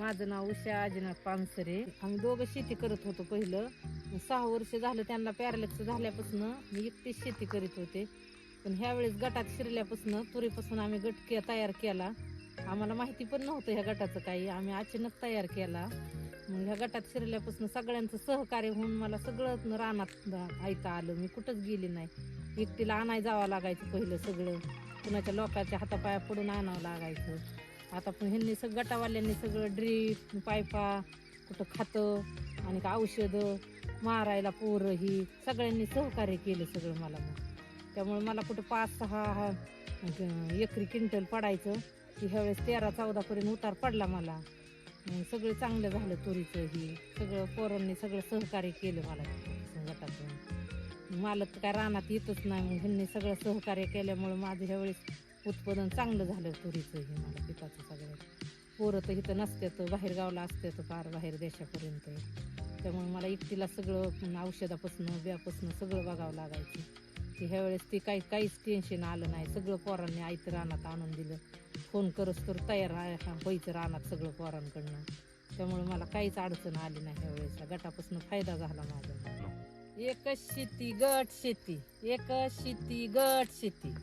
माझं नाव उषा अजिनाथ पानसरे. आम्ही दोघं शेती करत होतो पहिलं. सहा वर्ष झालं त्यांना पॅरलेक्स झाल्यापासून मी एकटीच शेती करीत होते. पण ह्यावेळेस गटात शिरल्यापासून तुरीपासून आम्ही गट के तयार केला. आम्हाला माहिती पण नव्हतं ह्या गटाचं काही. आम्ही अचानक तयार केला. मग ह्या गटात शिरल्यापासून सगळ्यांचं सहकार्य होऊन मला सगळं रानात ऐकता आलं. मी कुठंच गेली नाही. एकटीला आणाय जावं लागायचं पहिलं सगळं. कुणाच्या लोकांच्या हातापाया पडून आणावं लागायचं. आता पण ह्यांनी सगळं गटावाल्यांनी सगळं ड्रीप पायपा कुठं खातं आणि का औषधं मारायला पोरं ही सगळ्यांनी सहकार्य केलं सगळं मला मग. त्यामुळे मला कुठं पाच सहा एकरी क्विंटल पडायचं की ह्यावेळेस तेरा चौदा पर्यंत उतार पडला मला. सगळं चांगलं झालं तुरीचं ही. सगळं पोरांनी सगळं सहकार्य केलं मला गटातून मला तर काय रानात येतच नाही मग ह्यांनी सगळं सहकार्य केल्यामुळे माझं ह्यावेळेस उत्पादन चांगलं झालं तुरीचं हे मला पिकाचं सगळं. पोरं तर इथं नसतात बाहेर गावला असतात पार बाहेर देशापर्यंत. त्यामुळे मला एकटीला सगळं औषधापासून ब्यापासून सगळं बघावं लागायचं. की ह्यावेळेस ती काही काहीच टेन्शन आलं नाही. सगळं पोरांनी आईत रानात आणून दिलं. फोन करस तर तयार आहे. हा, व्हायचं रानात सगळं पोरांकडनं. त्यामुळे मला काहीच अडचण आली नाही ह्यावेळेस. गटापासून फायदा झाला माझा एकच शेती गट शेती. एकच शेती गट शेती.